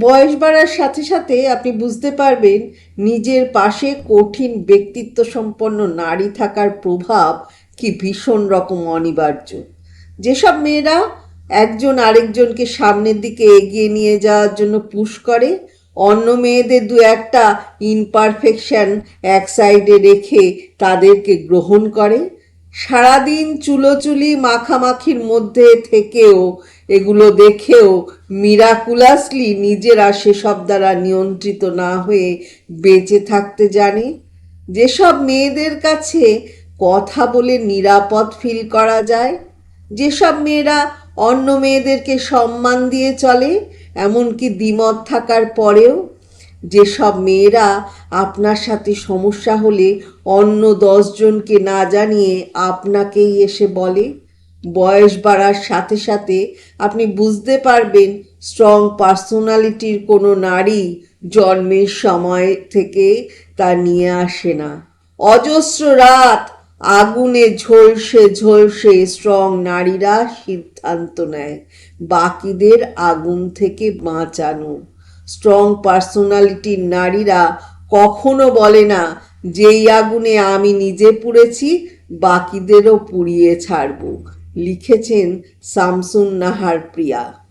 বয়স বাড়ার সাথে সাথে আপনি বুঝতে পারবেন নিজের পাশে কঠিন ব্যক্তিত্ব সম্পন্ন নারী থাকার প্রভাব কি ভীষণ রকম অনিবার্য। যেসব মেয়েরা একজন আরেকজনকে সামনের দিকে এগিয়ে নিয়ে যাওয়ার জন্য পুশ করে, অন্য মেয়েদের দু একটা ইনপারফেকশন এক সাইডে রেখে তাদেরকে গ্রহণ করে সারাদিন চুলোচুলি মাখামাখির মধ্যে থেকেও, এগুলো দেখেও মিরাকুলাসলি নিজেরা সেসব দ্বারা নিয়ন্ত্রিত না হয়ে বেঁচে থাকতে জানে। যেসব মেয়েদের কাছে কথা বলে নিরাপদ ফিল করা যায়, যেসব মেয়েরা অন্য মেয়েদেরকে সম্মান দিয়ে চলে, এমনকি দ্বিমত থাকার পরেও যেসব মেয়েরা আপনার সাথে সমস্যা হলে অন্য দশজনকে না জানিয়ে আপনাকেই এসে বলে, বয়স বাড়ার সাথে সাথে আপনি বুঝতে পারবেন স্ট্রং পার্সোনালিটির কোনো নারী জন্মের সময় থেকে তা নিয়ে আসে না। অজস্র রাত আগুনে ঝলসে ঝলসে স্ট্রং নারীরা সিদ্ধান্ত নেয়, বাকিদের আগুন থেকে বাঁচানো। স্ট্রং পার্সোনালিটির নারীরা কখনো বলে না, যেই আগুনে আমি নিজে পুড়েছি, বাকিদেরও পুড়িয়ে ছাড়ব, লিখেছেন শামসুন নাহার প্রিয়া।